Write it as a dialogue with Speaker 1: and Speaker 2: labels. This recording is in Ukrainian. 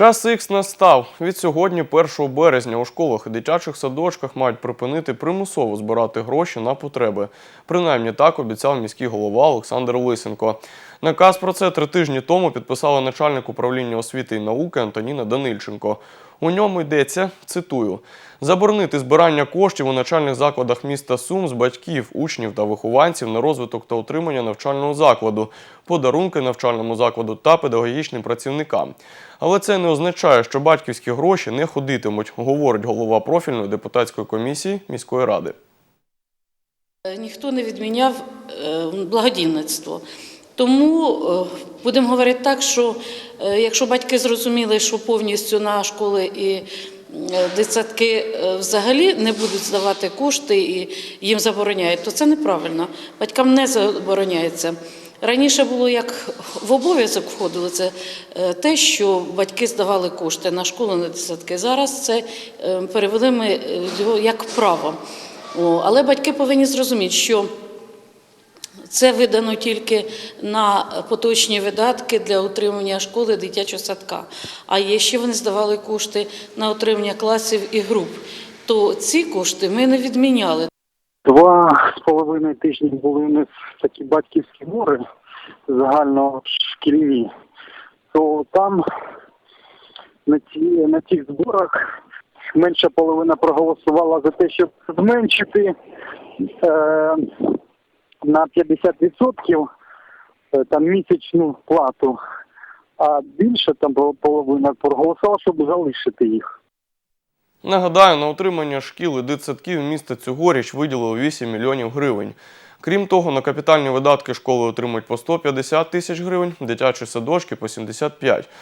Speaker 1: Час ікс настав. Від сьогодні, 1 березня, у школах і дитячих садочках мають припинити примусово збирати гроші на потреби. Принаймні так обіцяв міський голова Олександр Лисенко. Наказ про це три тижні тому підписала начальник управління освіти і науки Антоніна Данильченко. У ньому йдеться, цитую, заборонити збирання коштів у начальних закладах міста Сум з батьків, учнів та вихованців на розвиток та утримання навчального закладу, подарунки навчальному закладу та педагогічним працівникам. Але це не означає, що батьківські гроші не ходитимуть, говорить голова профільної депутатської комісії міської ради.
Speaker 2: Е, Ніхто не відміняв е, благодійництво. Тому е, будемо говорити так, що е, якщо батьки зрозуміли, що повністю на школи і е, дитсадки взагалі не будуть здавати кошти і їм забороняють, то це неправильно. Батькам не забороняється. Раніше було як в обов'язок входило це те, що батьки здавали кошти на школу, на дитсадки. Зараз це перевели ми його як право. Але батьки повинні зрозуміти, що це видано тільки на поточні видатки для утримання школи дитячого садка. А є ще вони здавали кошти на утримання класів і груп. То ці кошти ми не відміняли.
Speaker 3: Два з половиною тижні були у нас такі батьківські збори загальношкільні, то там на, ті, на тих зборах менша половина проголосувала за те, щоб зменшити е, на 50% е, там місячну плату, а більше там половина проголосувала, щоб залишити їх.
Speaker 1: Нагадаю, на утримання шкіл і дитсадків міста цьогоріч виділили 8 мільйонів гривень. Крім того, на капітальні видатки школи отримують по 150 тисяч гривень, дитячі садочки по 75.